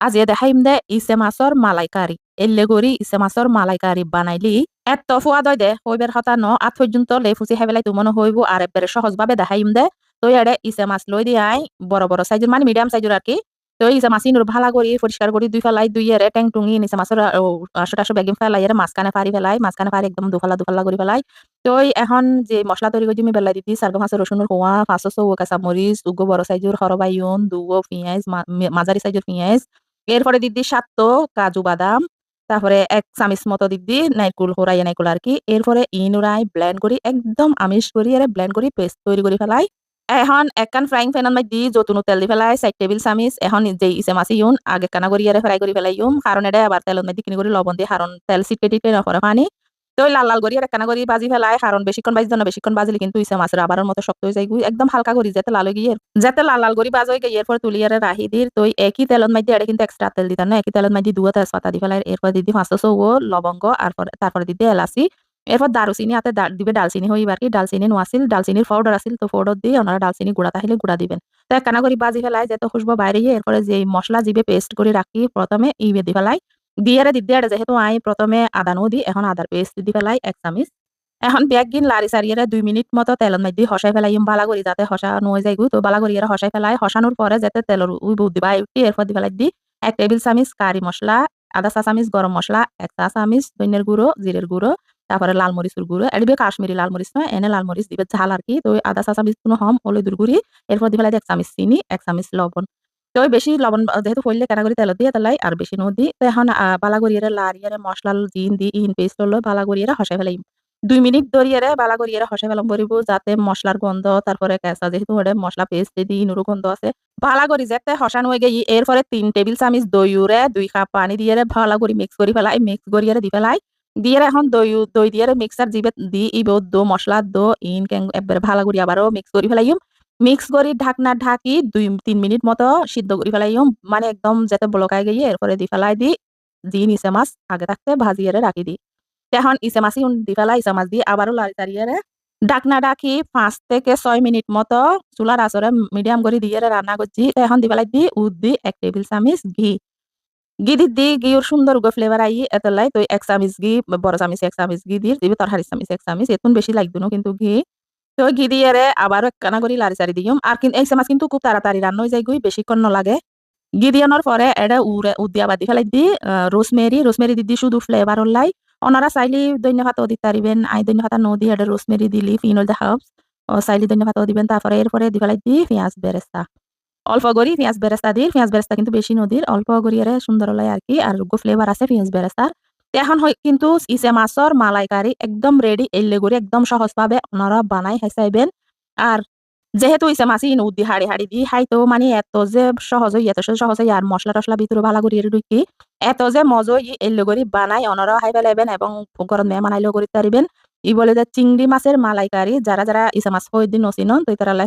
আজিয়ে দেখাইম দে ইসে মাছর মালাইকারি এল্লে করি ইসে মাছর মালাইকারি বানাইলি এত ফুয়া দয় দে হইবের হতা ন আত পর্যন্ত লে ফুসি হেবেলাই তুমনো হইব আর একবারে সহজভাবে দেখাইম দে তো এড়ে ইসে মাছ লই দি আই বড় বড় সাইজের মানে মিডিয়াম সাইজের আর কি তো ইসে মাছ ইনুর ভালা করি পরিষ্কার করি দুই ফেলাই দুই এরে ট্যাং টুঙি নিচে মাছের আশো টাশো বেগিম ফেলাই এর মাঝখানে ফারি ফেলাই মাঝখানে ফারি একদম দুফালা দুফালা করে ফেলাই তো এখন যে মশলা তৈরি করে আমি বেলাই দিতি সার্গ মাছের রসুনের হোয়া পাঁচশো চৌ কাঁচা মরিচ উগো বড় সাইজের হরবাইন দুগো পেঁয়াজ মাঝারি সাইজের পেঁয়াজ এরপরে দিদি সাত্য কাজু, বাদাম, তারপরে এক চামিচ মতো দিদি নাইকুল হোরাইয়া নাইকুল আর কি। এরপরে ইন উড়াই ব্লেন্ড করি, একদম আমিষ করি, আর ব্লেন্ড করি পেস্ট তৈরি করে ফেলাই। এখন একখান ফ্রাইং প্যানত মাই দি যতুন তেল দি ফেলাই, চার টেবিল চামিচ। এখন যে ইসে মাছি ইউন, আগে কানা করি, আর ফ্রাই করে ফেলাই ইউম কারণ এটা আবার তেলত মাই দি কিনি করে, লবণ দিয়ে, কারণ তেল সিটকে টিটকে নকরে পানি। তো লাল লাল আর কানা করি বাজি ফেলাই কারণ বেশিক্ষণ বাজি না বেশিক্ষণ বাজিলে কিন্তু ইসে মাছের আবার মতো শক্ত হয়ে যায় একদম হালকা করি যাতে লাল গিয়ে যাতে লাল লাল করি বাজ গিয়ে এরপর তুলি আর রাহি দির তো একই তেলত মাই দিয়ে এটা কিন্তু এক্সট্রা তেল দিতাম না? একই তেলত মাই দিয়ে তেজপাতা দি ফেলাই এরপর দিদি পাঁচশো চৌ, লবঙ্গ আর তারপরে দিদি এলাচি এরপর দারুচিনি হাতে দিবে ডালচিনি হইবার কি ডালচিনি নোয়াছিল ডালচিনির পাউডার আছিল, তো পাউডার দিয়ে ওনারা ডালচিনি গুঁড়া তাহলে গুঁড়া দিবেন। তো কানা করি বাজি ফেলাই যেত খুশবো বাইরে এরপরে যে মশলা জিবে পেস্ট করে রাখি প্রথমে ই বেদি ফেলাই দিয়ে দিদি আর যেহেতু আই প্রথমে আদা নো দি, এখন আদার পেস্ট দি ফেলাই এক চামিচ। এখন ব্যাগ গিন লারি সারিয়ে দুই মিনিট মতো তেলের মধ্যে হসাই ফেলাই বালা করি যাতে হসা নয় যাই তো বালা করি হসাই ফেলাই হসানোর পরে যাতে তেলের উই বুদ্ধি দিবা উঠি এরপর দি ফেলাই দি এক টেবিল চামিচ কারি মশলা আদা চা চামিচ গরম মশলা এক চা চামিচ দৈন্যের গুঁড়ো জিরের গুঁড়ো তারপরে লাল মরিচের গুঁড়ো এদিকে কাশ্মীরি লাল মরিচ নয় এনে লাল মরিচ দিবে ঝাল আর কি, তো আদা চা চামিচ কোনো হম হলুদের গুঁড়ি এরপর দিবে এক চামিচ চিনি, এক চামিচ লবণ। তো বেশি লবণ যেহেতু ফইলে কেনা করে তেল দিয়ে তেলাই আর বেশি নদী তো এখন বালা করিয়ে লারিয়ে মশলা জিন দি, ইন পেস্ট হলো বালা করিয়ে হসাই ফেলাই দুই মিনিট ধরিয়ে বালা করিয়ে হসাই ফেলাম করিব যাতে মশলার গন্ধ তারপরে কেঁচা যেহেতু ওটা মশলা পেস্ট দি ইনুরো গন্ধ আছে। ভালা করি যাতে হসান হয়ে গিয়ে এরপরে তিন টেবিল চামিচ দই উড়ে দুই কাপ পানি দিয়ে ভালা করি মিক্স করি ফেলাই মিক্স করিয়ে দি ফেলাই দিয়ে এখন দই দই দিয়ে মিক্সার জিবে দি ইব দো মশলা দো, ইন একবারে ভালো করি আবারও মিক্স করি ফেলাইম মিক্স করি, ঢাকনা ঢাকি দুই, তিন মিনিট মতো সিদ্ধ করি ফেলাইম মানে একদম যাতে বলকায় গিয়ে এরপরে দি ফেলাই দি দি নিচে মাছ আগে থাকতে ভাজিয়ে রাখি দি। এখন ইসে মাছি দি ফেলাই ইসে মাছ দিয়ে আবারও লাড়ি তাড়িয়ে ডাকনা ডাকি পাঁচ থেকে ছয় মিনিট মতো চুলার আচরে মিডিয়াম করে দিয়ে রান্না করছি। এখন দি ফেলাই দি উদ দি এক টেবিল চামিচ ঘি। গিদির দি গিওর সুন্দর গো ফ্লেভার আই এতলাই। তো এক চামিচ ঘি, বড় চামিচ এক চামিচ গি দিয়ে দিবি তরহারি চামিচ এক চামিচ, এতুন বেশি লাগবে কিন্তু ঘি। তো ঘি দিয়ে আবার একখানা করি লারি চারি দিম। আর এই চামাচ কিন্তু খুব তাড়াতাড়ি রান্না হয়ে যায় গুই বেশিক্ষণ লাগে ঘি দিয়ানোর পরে এটা উড়ে উদ্দিয়া বাদি ফেলাই দি রোসমেরি রোসমেরি দিদি শুধু ফ্লেভার হলাই ওনারা চাইলি দৈন্য ভাতও দিতে পারিবেন আই দৈন্য ভাতা নদী এটা রোসমেরি দিলি, ফিনল দে চাইলি দৈন্য ভাতও দিবেন তারপরে এরপরে দি ফেলাই দি, পেঁয়াজ বেরেস্তা অল্প করি পেঁয়াজ বেরেস্তা দিই পেঁয়াজ বেরেস্তা কিন্তু বেশি নদীর অল্প করি সুন্দর হলাই আর কি আর ফ্লেভার আছে পেঁয়াজ বেরেস্তার এখন কিন্তু ইসে মাছর মালাইকারি একদম রেডি এলে করে একদম সহজভাবে ওনারা বানাই হেসাইবেন আর যেহেতু ইসে মাছি উদ্দি হাড়ি হাড়ি দি হাই তো মানে এত যে সহজ এত সহজ আর মশলা টসলা ভিতরে ভালো করি ঢুকি এত যে মজা ই এলে করে বানাই ওনারা হাই ফেলাইবেন এবং গরম মেয়ে মানাইলেও করি পারিবেন ই বলে যে চিংড়ি মাছের মালাইকারি যারা যারা ইসে মাছ হই দিন নসিনন তো তারা লাই